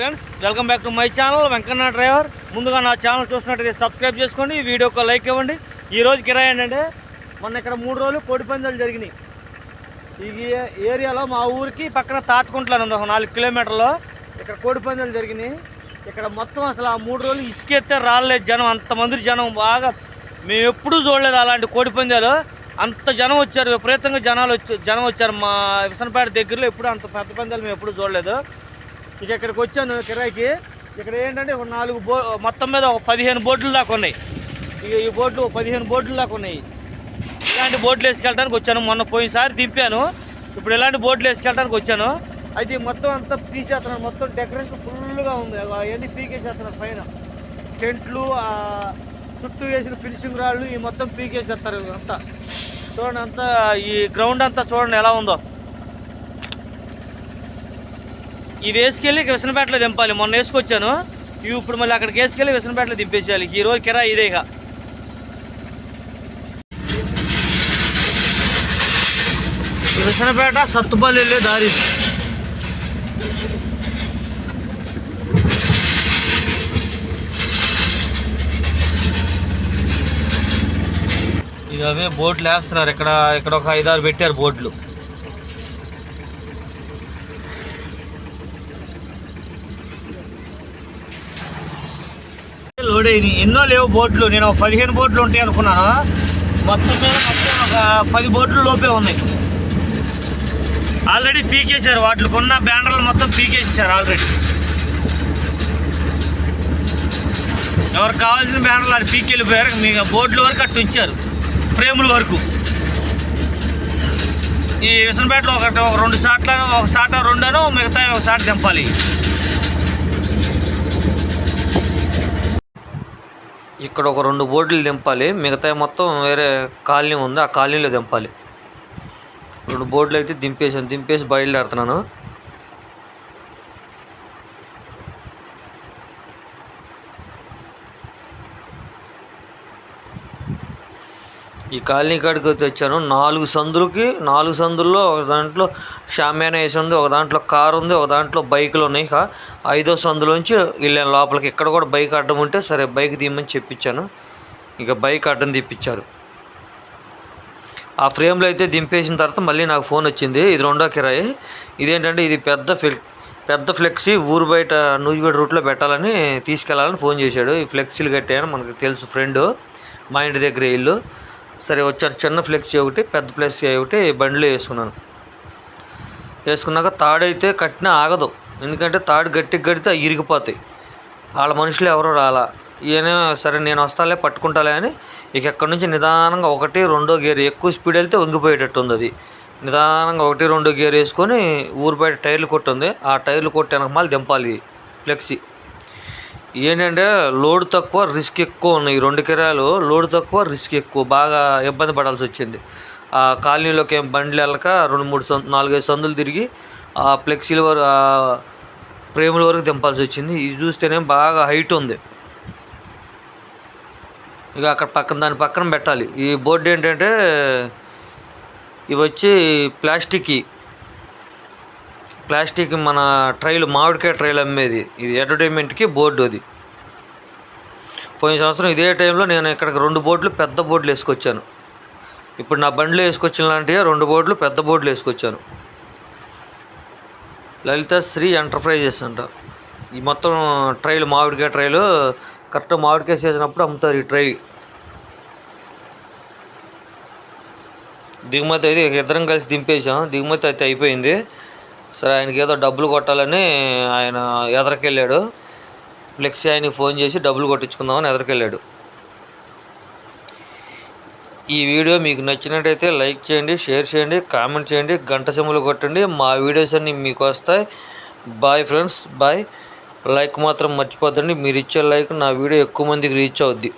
Friends welcome back to my channel Venkanna driver. ముందుగా నా channel చూసినట్టయితే సబ్స్క్రైబ్ చేసుకోండి ఈ వీడియోకి లైక్ ఇవ్వండి. ఈ రోజు కిరాయి ఏంటంటే మొన్న ఇక్కడ మూడు రోజులు కోడి పందాలు జరిగినాయి. ఈ ఏరియాలో మా ఊరికి పక్కన తాటుకుంటున్నాను ఒక నాలుగు కిలోమీటర్లో. ఇక్కడ కోడి పందాలు జరిగినాయి. ఇక్కడ మొత్తం అసలు ఆ మూడు రోజులు ఇసుకెత్తే రాలేదు జనం అంతమంది జనం బాగా మేము ఎప్పుడూ చూడలేదు అలాంటి కోడి పందాలు. అంత జనం వచ్చారు విపరీతంగా జనాలు వచ్చి జనం వచ్చారు. మా విసనపేట దగ్గరలో ఎప్పుడు అంత పెద్ద పందాలు మేము ఎప్పుడు చూడలేదు. ఇక ఇక్కడికి వచ్చాను కిరాయికి. ఇక్కడ ఏంటంటే ఒక నాలుగు బో మొత్తం మీద ఒక పదిహేను బోట్లు దాకా ఉన్నాయి. ఇక ఈ బోట్లు పదిహేను బోట్లు దాకా ఉన్నాయి. ఇలాంటి బోట్లు వేసుకెళ్ళడానికి వచ్చాను. మొన్న పోయినసారి దింపాను. ఇప్పుడు ఇలాంటి బోట్లు వేసుకెళ్ళడానికి వచ్చాను. అయితే మొత్తం అంతా తీసేస్తున్నాను. మొత్తం డెకరేషన్ ఫుల్గా ఉంది. అవన్నీ పీకేసేస్తున్నారు పైన. టెంట్లు చుట్టూ వేసిన ఫినిషింగ్ రాళ్ళు ఈ మొత్తం పీకేసేస్తారు అంతా. చూడండి అంతా ఈ గ్రౌండ్ అంతా చూడండి ఎలా ఉందో. ఇది వేసుకెళ్ళి విసనపేటలో దింపాలి. మొన్న వేసుకొచ్చాను. ఇవి ఇప్పుడు మళ్ళీ అక్కడికి వేసుకెళ్ళి విసనపేటలో దింపేసేయాలి. ఈ రోజు కిరా ఇదే ఇక. విసనపేట సత్తుపల్లి వెళ్ళే దారి. ఇక అవే బోట్లు వేస్తున్నారు. ఇక్కడ ఇక్కడ ఒక ఐదారు పెట్టారు బోట్లు. ఇప్పుడు ఎన్నో లేవు బోట్లు. నేను ఒక పదిహేను బోట్లు ఉంటాయి అనుకున్నాను? మొత్తం మీద మొత్తం ఒక పది బోట్లు లోపే ఉన్నాయి. ఆల్రెడీ పీకేశారు. వాటికి ఉన్న బ్యానర్లు మొత్తం పీకేసేసారు ఆల్రెడీ ఎవరు కావాల్సిన బ్యానర్లు అది పీకెళ్ళిపోయారు. మీకు బోర్డుల వరకు అట్టు ఉంచారు. ఫ్రేముల వరకు. ఈ విసనపేటలో ఒకటి ఒక రెండు సాట్ల ఒక సాట రెండను మిగతా ఒక సాట దింపాలి. ఇక్కడ ఒక రెండు బోర్డులు దింపాలి మిగతా మొత్తం వేరే కాలనీ ఉంది ఆ కాలనీలో దింపాలి రెండు బోర్డులు అయితే దింపేసాను దింపేసి బయలుదేరుతున్నాను. ఈ కాలనీ కాడికి అయితే వచ్చాను. నాలుగు సందులకి నాలుగు సందుల్లో ఒక దాంట్లో షామ్యానా వేసి ఉంది ఒక దాంట్లో కారు ఉంది ఒక దాంట్లో బైకులు ఉన్నాయి. ఇక ఐదో సందులోంచి వెళ్ళాను లోపలికి ఇక్కడ కూడా బైక్ అడ్డం ఉంటే సరే బైక్ తీయమని చెప్పించాను ఇక బైక్ అడ్డం తీపిచ్చారు. ఆ ఫ్రేమ్లో అయితే దింపేసిన తర్వాత మళ్ళీ నాకు ఫోన్ వచ్చింది. ఇది రెండో కిరాయి. ఇదేంటంటే ఇది పెద్ద ఫ్లెక్ పెద్ద ఫ్లెక్సీ ఊరు బయట నూజివేడ్ రూట్లో పెట్టాలని తీసుకెళ్ళాలని ఫోన్ చేశాడు. ఈ ఫ్లెక్సీలు కట్టాయని మనకు తెలుసు ఫ్రెండ్ మా ఇంటి దగ్గర ఇల్లు. సరే వచ్చాను చిన్న ఫ్లెక్సీ ఒకటి పెద్ద ఫ్లెక్సీ ఒకటి బండిలో వేసుకున్నాను. వేసుకున్నాక తాడైతే కట్టినా ఆగదు. ఎందుకంటే తాడు గట్టికి కడితే అవి ఇరిగిపోతాయి. వాళ్ళ మనుషులు ఎవరు రాలా. ఈయన సరే నేను వస్తాలే పట్టుకుంటాలే అని ఇక ఎక్కడి నుంచి నిదానంగా ఒకటి రెండో గేర్ ఎక్కువ స్పీడ్ వెళ్తే వంగిపోయేటట్టు ఉంది అది. నిదానంగా ఒకటి రెండో గేర్ వేసుకొని ఊరు బయట టైర్లు కొట్టుంది. ఆ టైర్లు కొట్టి మళ్ళీ దింపాలి ఫ్లెక్సీ. ఏంటంటే లోడ్ తక్కువ రిస్క్ ఎక్కువ ఉన్నాయి. ఈ రెండు కిరాలు లోడ్ తక్కువ రిస్క్ ఎక్కువ. బాగా ఇబ్బంది పడాల్సి వచ్చింది. ఆ కాలనీలోకి ఏం బండ్లు వెళ్ళక రెండు మూడు సందు నాలుగైదు సందులు తిరిగి ఆ ఫ్లెక్సీల వరకు ప్రేముల వరకు దింపాల్సి వచ్చింది. ఇది చూస్తేనే బాగా హైట్ ఉంది. ఇక అక్కడ పక్కన దాని పక్కన పెట్టాలి. ఈ బోర్డు ఏంటంటే ఇవి వచ్చి ప్లాస్టిక్ ప్లాస్టిక్ మన ట్రైలు మామిడికాయ ట్రైలు అమ్మేది. ఇది అడ్వర్టైజ్మెంట్కి బోర్డు అది. పోయిన సంవత్సరం ఇదే టైంలో నేను ఇక్కడికి రెండు బోర్డులు పెద్ద బోర్డులు వేసుకొచ్చాను. ఇప్పుడు నా బండిలో వేసుకొచ్చిన లాంటివి రెండు బోర్డులు పెద్ద బోర్డులు వేసుకొచ్చాను. లలిత శ్రీ ఎంటర్ప్రైజెస్ అంట. ఈ మొత్తం ట్రైలు మామిడికాయ ట్రైలు కరెక్ట్ మామిడికాయ చేసినప్పుడు అమ్ముతారు ఈ ట్రై దిగుమతి అయితే ఇద్దరం కలిసి దింపేసాం దిగుమతి అయితే అయిపోయింది. సరే ఆయనకి ఏదో డబ్బులు కొట్టాలని ఆయన ఎదరికెళ్ళాడు. ఫ్లెక్సీ ఆయనకి ఫోన్ చేసి డబ్బులు కొట్టించుకుందామని ఎదరికెళ్ళాడు. ఈ వీడియో మీకు నచ్చినట్టయితే లైక్ చేయండి షేర్ చేయండి కామెంట్ చేయండి గంట సింబల్ కొట్టండి. మా వీడియోస్ అన్నీ మీకు వస్తాయి. Bye friends bye. లైక్ మాత్రం మర్చిపోద్దండి. మీరు ఇచ్చే లైక్ నా వీడియో ఎక్కువ మందికి రీచ్ అవుద్ది.